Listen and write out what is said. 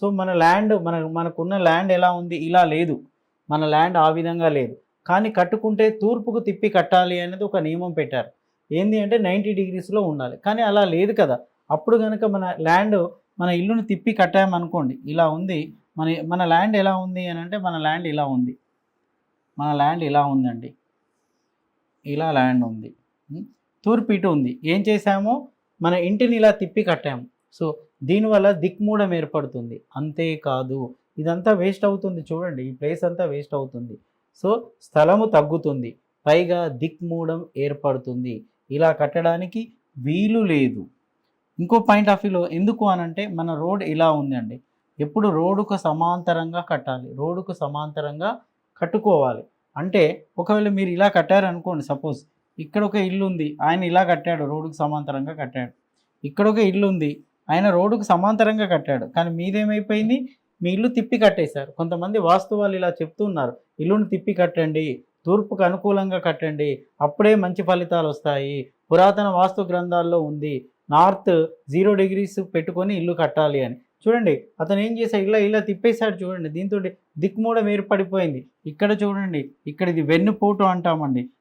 So మన land మన మనకున్న ల్యాండ్ ఎలా ఉంది? ఇలా లేదు. మన ల్యాండ్ ఆ విధంగా లేదు. కానీ కట్టుకుంటే తూర్పుకు తిప్పి కట్టాలి అనేది ఒక నియమం పెట్టారు. ఏంది అంటే నైంటీ డిగ్రీస్లో ఉండాలి. కానీ అలా లేదు కదా. అప్పుడు కనుక మన ల్యాండ్ మన ఇల్లుని తిప్పి కట్టామనుకోండి ఇలా ఉంది. మన మన ల్యాండ్ ఎలా ఉంది అని అంటే మన ల్యాండ్ ఇలా ఉంది. మన ల్యాండ్ ఇలా ఉందండి. ఇలా ల్యాండ్ ఉంది. తూర్పు ఇటు ఉంది. ఏం చేసాము మన ఇంటిని ఇలా తిప్పి కట్టాము. సో దీనివల్ల దిక్మూడం ఏర్పడుతుంది. అంతేకాదు ఇదంతా వేస్ట్ అవుతుంది చూడండి ఈ ప్లేస్ అంతా వేస్ట్ అవుతుంది. సో స్థలము తగ్గుతుంది పైగా దిక్మూడం ఏర్పడుతుంది. ఇలా కట్టడానికి వీలు లేదు. ఇంకో పాయింట్ ఆఫ్ వ్యూలో ఎందుకు అనంటే మన రోడ్ ఇలా ఉందండి. ఎప్పుడు రోడ్డుకు సమాంతరంగా కట్టాలి రోడ్డుకు సమాంతరంగా కట్టుకోవాలి. అంటే ఒకవేళ మీరు ఇలా కట్టారనుకోండి సపోజ్ ఇక్కడ ఒక ఇల్లు ఉంది ఆయన ఇలా కట్టాడు రోడ్డుకు సమాంతరంగా కట్టాడు. ఇక్కడ ఒక ఇల్లు ఉంది ఆయన రోడ్డుకు సమాంతరంగా కట్టాడు. కానీ మీదేమైపోయింది? మీ ఇల్లు తిప్పి కట్టేశారు. కొంతమంది వాస్తు వాళ్ళు ఇలా చెప్తున్నారు ఇల్లును తిప్పి కట్టండి. తూర్పుకు అనుకూలంగా కట్టండి. అప్పుడే మంచి ఫలితాలు వస్తాయి. పురాతన వాస్తు గ్రంథాల్లో ఉంది. నార్త్ జీరో డిగ్రీస్ పెట్టుకొని ఇల్లు కట్టాలి అని. చూడండి అతను ఏం చేశాడు? ఇలా ఇలా తిప్పేశాడు చూడండి. దీంతో దిక్మూడం ఏర్పడిపోయింది. ఇక్కడ చూడండి ఇక్కడ ఇది వెన్నుపోటు అంటామండి.